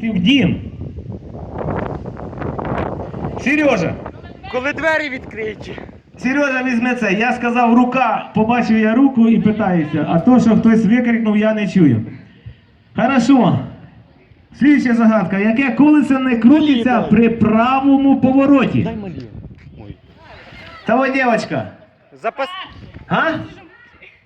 Ти в дім. Сережа, Коли двері відкриті. Сережа візьме це. Я сказав рука, побачив я руку і питаюся, а то, що хтось викрикнув, я не чую. Хорошо. Слідча загадка. Яке колесо не крутиться при правому повороті? Дай малі. Ой. Того дівчинка. Запас. А?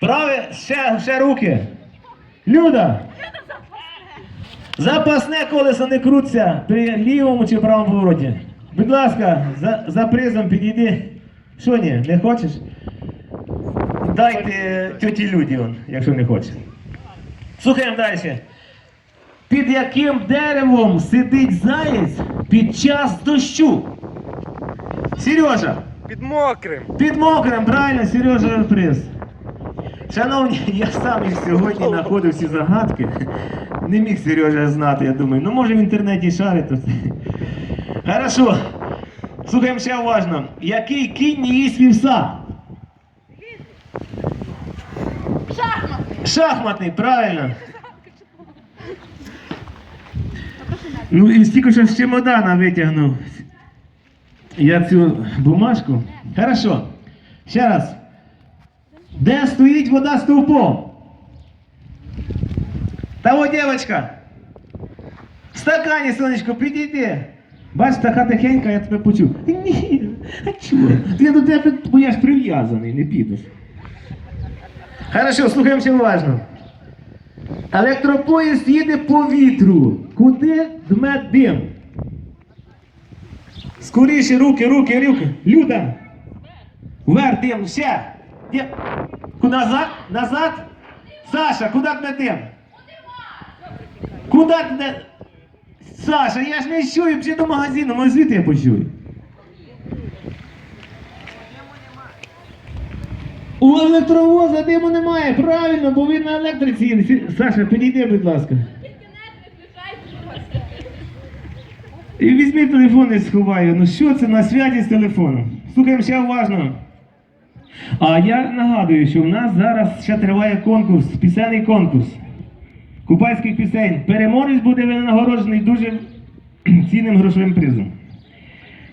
Праве, ще, ще руки. Люда. Запасне колесо не крутиться при лівому чи правому повороті. Будь ласка, за, за призом підійди. Що ні, не хочеш? Дайте тьоті Люді, он, якщо не хочеш. Слухаємо далі. Під яким деревом сидить заєць під час дощу? Сережа. Під мокрим. Під мокрим, правильно, Сережа приз. Шановні, я сам їх сьогодні знаходив всі загадки. Не міг Сережа знати, я думаю. Ну може в інтернеті шарить. Хорошо. Слухаємо ще уважно. Який кінь не їсть вівса? Шахмат. Шахматний, правильно. Ну і стільки що з чемодана витягнув. Я цю бумажку. Хорошо. Ще раз. Де стоїть вода стовпом? Та о, дівчинка. В стакані, сонечко, підійди. Бач, така тихенька, я тебе почув. Ні, а чого? Я до тебе, бо я ж прив'язаний, не підеш. Хорошо, слухаємо ще уважно. Електропоїзд їде по вітру. Куди дме дим? Скоріше руки, руки, руки. Люда. Вверх дим, ще. Дим. Куди назад? Назад? Саша, куди дме дим? Куди дме? Саша, я ж не чую, вже до магазину, може звідти я почую. У електровоза диму немає, правильно, бо він на електриці. Саша, підійди, будь ласка. І візьми телефон і сховаю. Ну що це на святі з телефоном? Слухаємо ще уважно. А я нагадую, що в нас зараз ще триває конкурс, пісенний конкурс. Купальських пісень. Переможець буде винагороджений дуже цінним грошовим призом.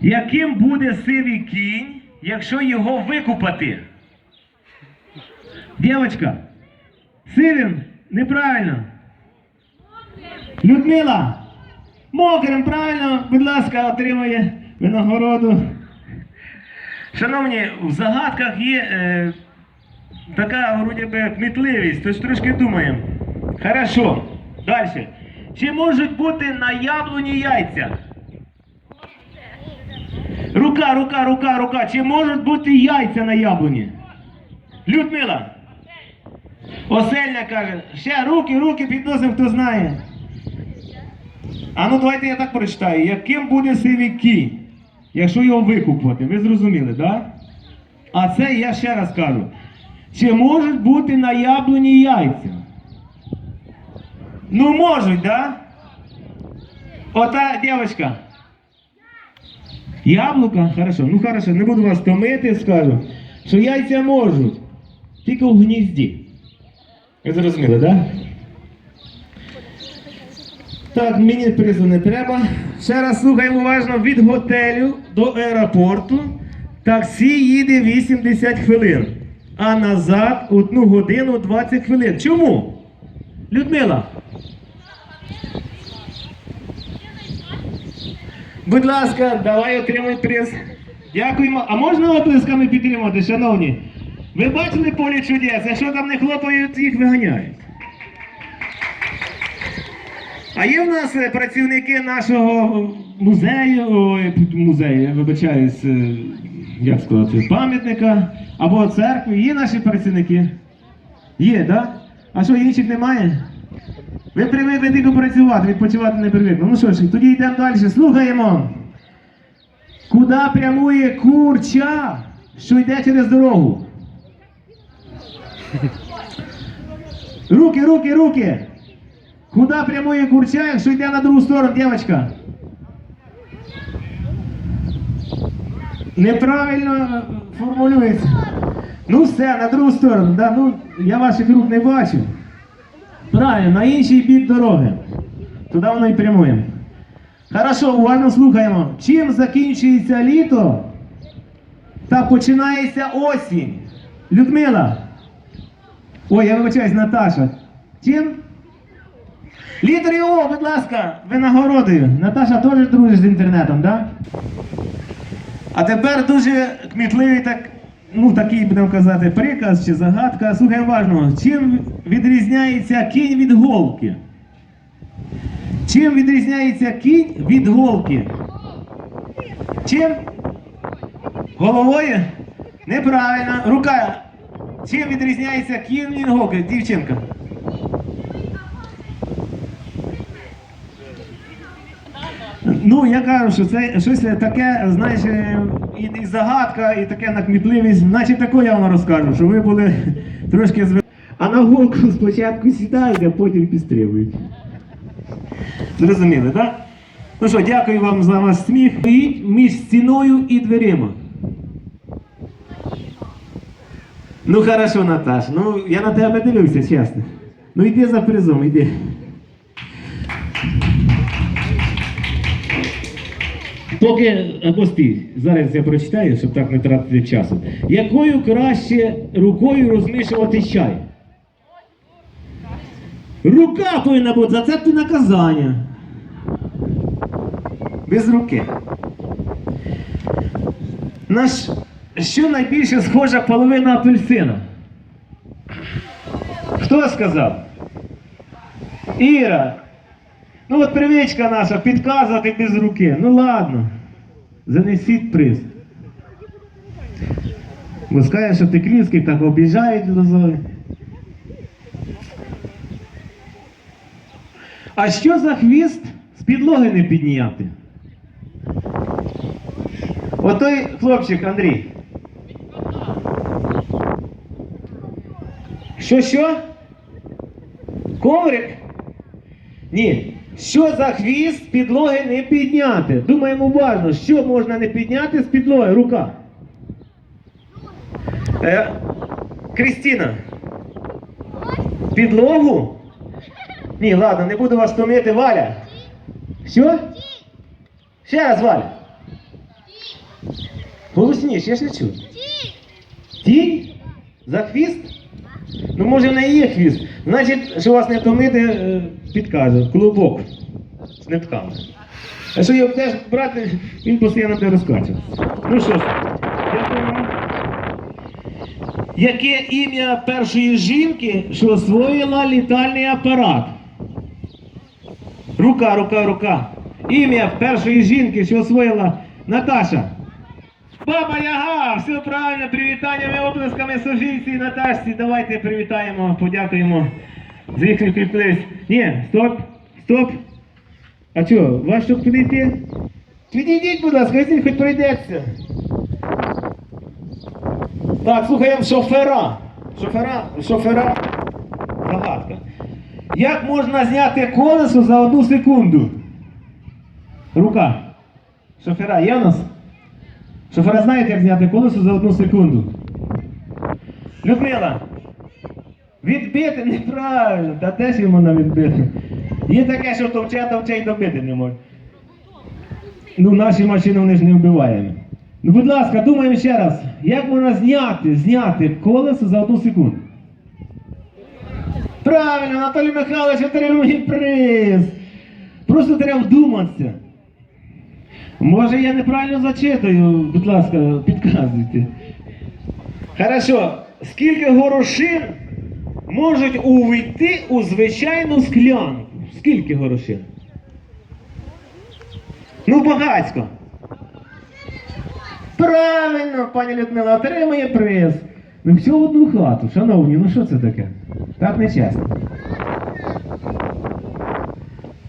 Яким буде сивий кінь, якщо його викупати? Дівчинка, сивим неправильно. Людмила, мокрим, правильно, будь ласка, отримує винагороду. Шановні, в загадках є е, така вроді би кмітливість, тож трошки думаємо. Хорошо. Далі. Чи можуть бути на яблуні яйця? Рука, рука, рука, рука. Чи можуть бути яйця на яблуні? Людмила. Осельня каже, ще руки, руки підносимо, хто знає. А ну давайте я так прочитаю. Яким буде сивий кінь, якщо його викупувати? Ви зрозуміли, так? Да? А це я ще раз кажу. Чи можуть бути на яблуні яйця? Ну можуть, да? Ота дівчинка. Яблука? Хорошо, ну хорошо, не буду вас томити, скажу, що яйця можуть. Тільки у гнізді. Ви зрозуміли, так? Да? Так, мені призу не треба. Ще раз слухаємо уважно від готелю до аеропорту. Таксі їде 80 хвилин, а назад 1 годину 20 хвилин. Чому? Людмила. Будь ласка, давай отримуй приз. Дякуємо. А можна оплесками підтримати, шановні? Ви бачили поле чудес, а що там не хлопають, їх виганяють. А є в нас е, працівники нашого музею, ой, музею, я вибачаюсь, е, як сказати, пам'ятника або церкви. Є наші працівники? Є, так? Да? А що, інших немає? Ви привикли тільки працювати, відпочивати не привикли. Ну що ж, тоді йдемо далі. Слухаємо. Куди прямує курча, що йде через дорогу? Руки, руки, руки. Куди прямує курча, якщо йде на другу сторону, дівчинка? Неправильно е, формулюється. Ну все, на другу сторону. Да? Ну, я ваших рук не бачу. Правильно, на інший бік дороги. Туди воно і прямуємо. Хорошо, уважно слухаємо. Чим закінчується літо та починається осінь? Людмила. Ой, я вибачаюсь, Наташа. Чим? Літери О, будь ласка, винагородою. Наташа теж дружиш з інтернетом, так? Да? А тепер дуже кмітливий так, ну такий будемо казати, приказ чи загадка. Слухай уважно, чим відрізняється кінь від голки? Чим відрізняється кінь від голки? Чим? Головою? Неправильно. Рука. Чим відрізняється кінь від голки? Дівчинка. Ну, я кажу, що це щось таке, знаєш, е, і, і загадка, і таке накмітливість. Значить, таке я вам розкажу, що ви були трошки зв... А на голку спочатку сідають, а потім підстрибують. Зрозуміли, так? Ну що, дякую вам за ваш сміх. Стоїть між стіною і дверима. Ну хорошо, Наташ, ну я на тебе дивився, чесно. Ну йди за призом, йди. Поки або стій, зараз я прочитаю, щоб так не тратити часу. Якою краще рукою розмішувати чай? Рука повинна бути, за це ти наказання. Без руки. На що найбільше схожа половина апельсина? Хто сказав? Іра. Ну от привичка наша підказувати без руки. Ну ладно. Занесіть приз. Скаже, що ти клінський, так обіжають лозою. А що за хвіст з підлоги не підняти? Отой хлопчик Андрій. Що що? Коврик? Ні. Що за хвіст підлоги не підняти? Думаємо уважно, що можна не підняти з підлоги? Рука. Е, Крістіна. Підлогу? Ні, ладно, не буду вас томити, Валя. Що? Ще раз, Валя. Голосніше, я ж не чую. Тінь? За хвіст? Ну, може, в неї є хвіст. Значить, що вас не томити, е, підказує. Клубок з нитками. А що його теж брати, він постійно буде розкачувати. Ну що ж, дякую вам. Яке ім'я першої жінки, що освоїла літальний апарат? Рука, рука, рука. Ім'я першої жінки, що освоїла Наташа. Баба Яга, все правильно, привітаннями, оплесками Софійці і Наташці. Давайте привітаємо, подякуємо за їхню кріпливість. Ні, стоп, стоп. А що, вас щоб підійти? Підійдіть, будь ласка, візьміть, хоч пройдеться. Так, слухаємо шофера. Шофера, шофера. Загадка. Як можна зняти колесо за одну секунду? Рука. Шофера є у нас? Шофера знаєте, як зняти колесо за одну секунду? Людмила, відбити неправильно, та теж йому на відбити. Є таке, що товче, товче і добити не може. Ну, наші машини вони ж не вбиваємо. Ну, будь ласка, думаємо ще раз, як можна зняти, зняти колесо за одну секунду? Правильно, Анатолій Михайлович отримує приз. Просто треба вдуматися. Може я неправильно зачитую, будь ласка, підказуйте. Хорошо. Скільки горошин можуть увійти у звичайну склянку? Скільки горошин? Ну, багацько. Правильно, пані Людмила, отримує приз. Ну все одну хату, шановні, ну що це таке? Так нечесно.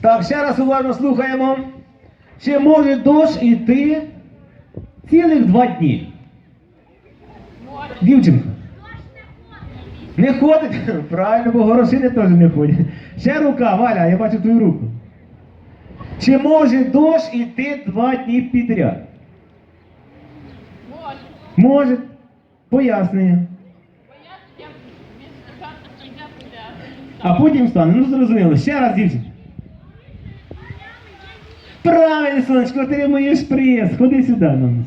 Так, ще раз уважно слухаємо. Чи може дощ іти цілих два дні? Дівчинка. Не ходить? Правильно, бо горошини теж не ходять. Ще рука, Валя, я бачу твою руку. Чи може дощ іти два дні підряд? Може. Пояснення. А потім стане. Ну зрозуміло. Ще раз, дівчинка. Правильно, сонечко, отримуєш приз. Ходи сюди на нас.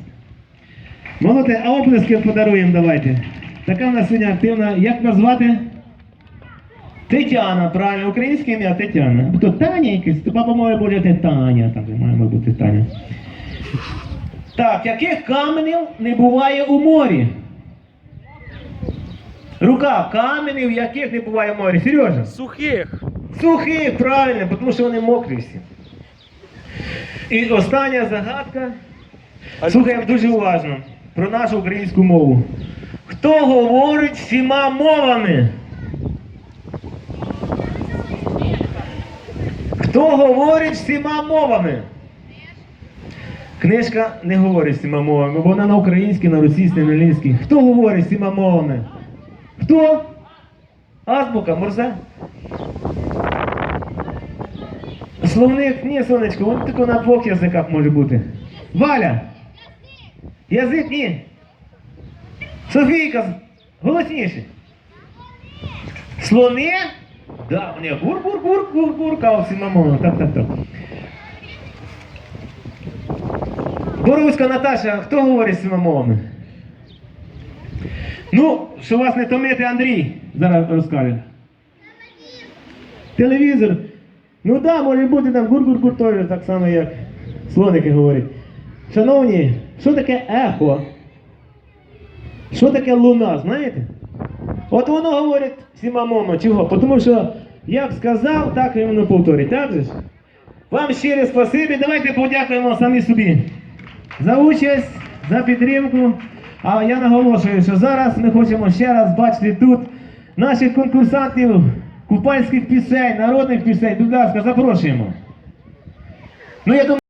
Молоде, а оплески подаруємо давайте. Така в нас сьогодні активна. Як вас звати? Тетяна, правильно, українське ім'я Тетяна. То Таня якась, то папа має бути Таня, так має бути Таня. Так, яких каменів не буває у морі? Рука каменів, яких не буває в морі. Сережа? Сухих. Сухих, правильно, тому що вони мокрі всі. І остання загадка. Слухаємо дуже уважно про нашу українську мову. Хто говорить всіма мовами? Хто говорить всіма мовами? Книжка не говорить всіма мовами, бо вона на українській, на російській, на англійській. Хто говорить всіма мовами? Хто? Азбука, Морзе? Словник, ні, сонечко, він тільки на двох язиках може бути. Валя! Язик ні. Софійка, голосніше. Слони? Да, вони гур-гур-гур-гур-гур, кавсі мамону. Так, так, так. Боруська Наташа, хто говорить з цими? Ну, що вас не томити, Андрій зараз розкаже. Телевізор. Ну так, да, може бути там гур-гур-гур теж так само, як слоники говорять. Шановні, що таке ехо? Що таке луна, знаєте? От воно говорить всіма мовами. Чого? Тому що як сказав, так і воно повторить. Так же ж? Вам щире спасибі. Давайте подякуємо самі собі за участь, за підтримку. А я наголошую, що зараз ми хочемо ще раз бачити тут наших конкурсантів купальських пісень, народних пісень. Будь ласка, запрошуємо. Ну, я думаю,